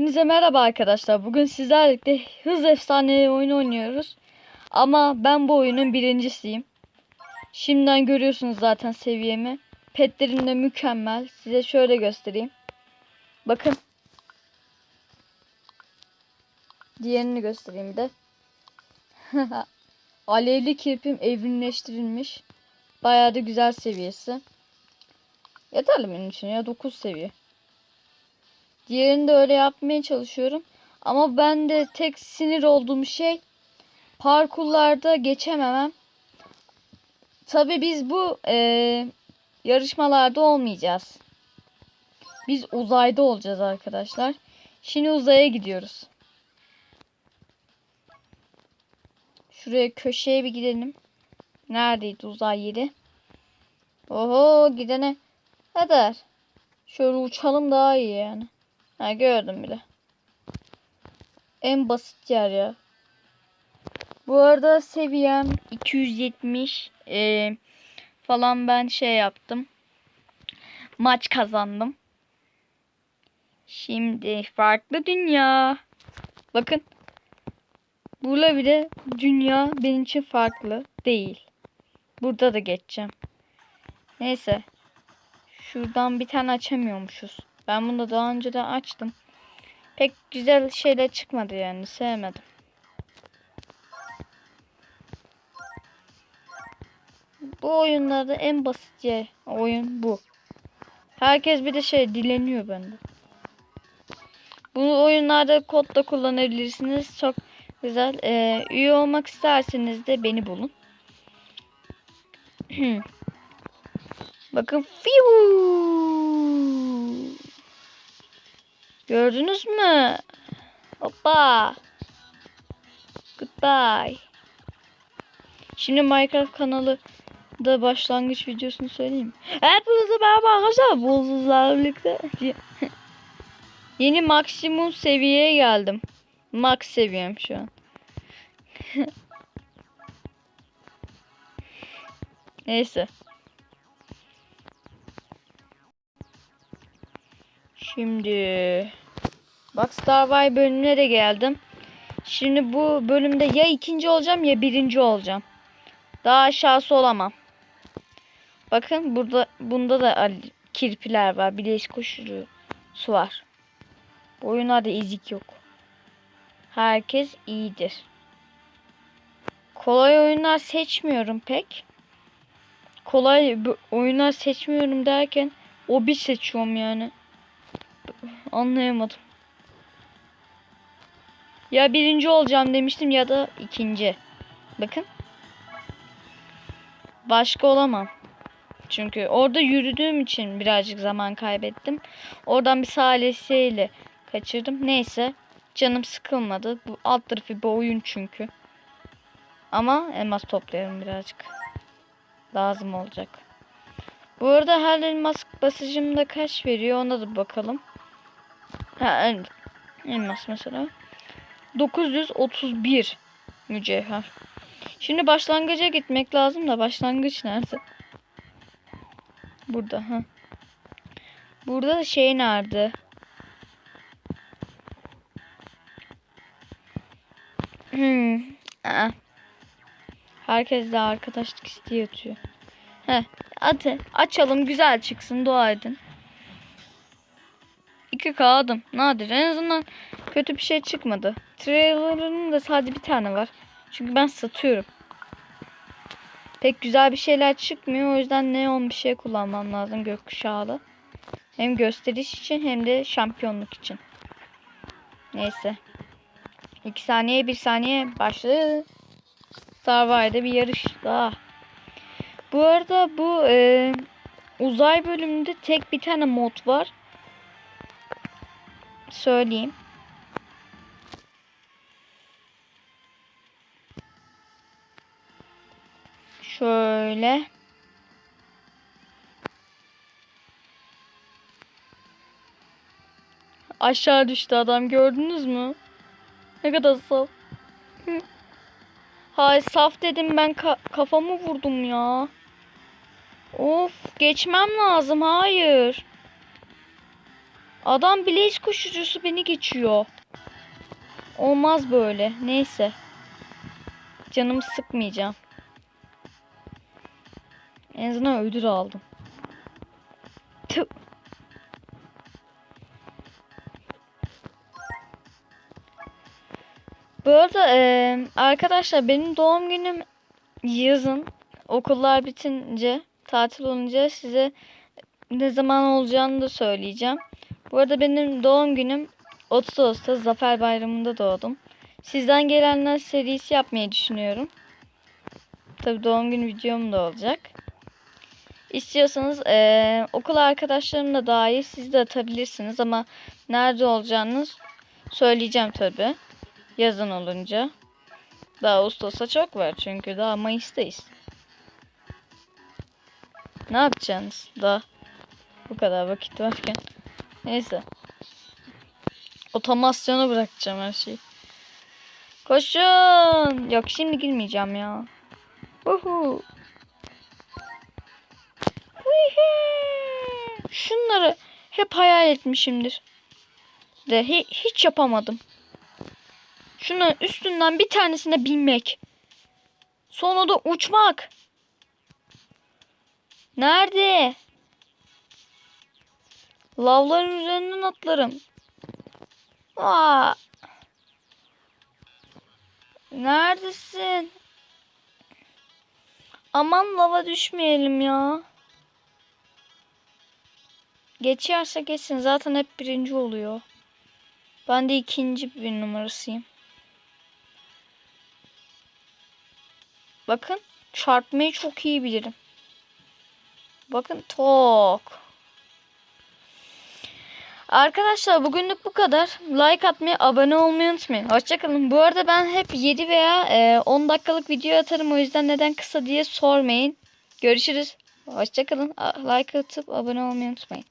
Hepinize merhaba arkadaşlar. Bugün sizlerle birlikte hız efsaneleri oyunu oynuyoruz. Ama ben bu oyunun birincisiyim. Şimdiden görüyorsunuz zaten seviyemi. Petlerim de mükemmel. Size şöyle göstereyim. Bakın. Diğerini göstereyim de. Alevli kirpim evrimleştirilmiş. Bayağı da güzel seviyesi. Yeterli benim için ya 9 seviye. Diğerini de öyle yapmaya çalışıyorum. Ama ben de tek sinir olduğum şey parkurlarda geçememem. Tabi biz bu e, yarışmalarda olmayacağız. Biz uzayda olacağız arkadaşlar. Şimdi uzaya gidiyoruz. Şuraya köşeye bir gidelim. Neredeydi uzay yeri? Oho gidene kadar. Şöyle uçalım daha iyi yani. Ha gördüm bile. En basit yer ya. Bu arada seviyem 270 ee, falan ben şey yaptım. Maç kazandım. Şimdi farklı dünya. Bakın. Burada bile dünya benim için farklı değil. Burada da geçeceğim. Neyse. Şuradan bir tane açamıyormuşuz. Ben bunu daha önce de açtım. Pek güzel şeyler çıkmadı yani. Sevmedim. Bu oyunlarda en basit yer, oyun bu. Herkes bir de şey dileniyor bende. Bu oyunlarda kod da kullanabilirsiniz. Çok güzel. Ee, üye olmak isterseniz de beni bulun. Bakın. Fiu. Gördünüz mü? Hoppa. Goodbye. Şimdi Minecraft kanalı da başlangıç videosunu söyleyeyim. Hepinize merhaba arkadaşlar. Bu sizlerle birlikte yeni maksimum seviyeye geldim. Max seviyem şu an. Neyse. Şimdi bak Starbuy bölümüne de geldim. Şimdi bu bölümde ya ikinci olacağım ya birinci olacağım. Daha aşağısı olamam. Bakın burada bunda da kirpiler var. Bileş koşulu su var. Bu oyunlarda ezik yok. Herkes iyidir. Kolay oyunlar seçmiyorum pek. Kolay oyunlar seçmiyorum derken o bir seçiyorum yani. Anlayamadım. Ya birinci olacağım demiştim ya da ikinci. Bakın. Başka olamam. Çünkü orada yürüdüğüm için birazcık zaman kaybettim. Oradan bir salisiyle kaçırdım. Neyse. Canım sıkılmadı. Bu alt tarafı bir oyun çünkü. Ama elmas toplayalım birazcık. Lazım olacak. Bu arada her elmas basıcımda kaç veriyor ona da bakalım. Ha, elmas mesela. 931 mücevher. Şimdi başlangıca gitmek lazım da başlangıç nerede? Burada ha. Burada da şey nerede? Hmm. Aa. Herkes de arkadaşlık isteği atıyor. He. Hadi açalım güzel çıksın dua edin. 2K adım. Nadir. En azından kötü bir şey çıkmadı. Trailer'ın da sadece bir tane var. Çünkü ben satıyorum. Pek güzel bir şeyler çıkmıyor. O yüzden neon bir şey kullanmam lazım gökkuşağlı. Hem gösteriş için hem de şampiyonluk için. Neyse. 2 saniye 1 saniye başladı. Survivor'da bir yarış daha. Bu arada bu e, uzay bölümünde tek bir tane mod var. Söyleyeyim. Şöyle. Aşağı düştü adam gördünüz mü? Ne kadar saf. Hay saf dedim ben ka kafamı vurdum ya. Of geçmem lazım hayır. Adam Blaze koşucusu beni geçiyor. Olmaz böyle. Neyse. Canımı sıkmayacağım. En azından ödül aldım. Tüh. Bu arada eee, arkadaşlar benim doğum günüm yazın okullar bitince tatil olunca size ne zaman olacağını da söyleyeceğim. Bu arada benim doğum günüm 30 Ağustos Zafer Bayramı'nda doğdum. Sizden gelenler serisi yapmayı düşünüyorum. Tabi doğum günü videom da olacak. İstiyorsanız eee okul arkadaşlarım da dahil siz de atabilirsiniz ama nerede olacağını söyleyeceğim tabi. Yazın olunca. Daha Ağustos'a çok var çünkü daha Mayıs'tayız. Ne yapacaksınız daha? Bu kadar vakit varken. Neyse. Otomasyona bırakacağım her şeyi. Koşun. Yok şimdi girmeyeceğim ya. Uhu. Şunları hep hayal etmişimdir. De hi- hiç yapamadım. Şunun üstünden bir tanesine binmek. Sonra da uçmak. Nerede? Lavların üzerinden atlarım. Aa. Neredesin? Aman lava düşmeyelim ya. Geçerse geçsin. Zaten hep birinci oluyor. Ben de ikinci bir numarasıyım. Bakın çarpmayı çok iyi bilirim. Bakın tok. Arkadaşlar bugünlük bu kadar. Like atmayı, abone olmayı unutmayın. Hoşçakalın. Bu arada ben hep 7 veya e, 10 dakikalık video atarım. O yüzden neden kısa diye sormayın. Görüşürüz. Hoşçakalın. Like atıp abone olmayı unutmayın.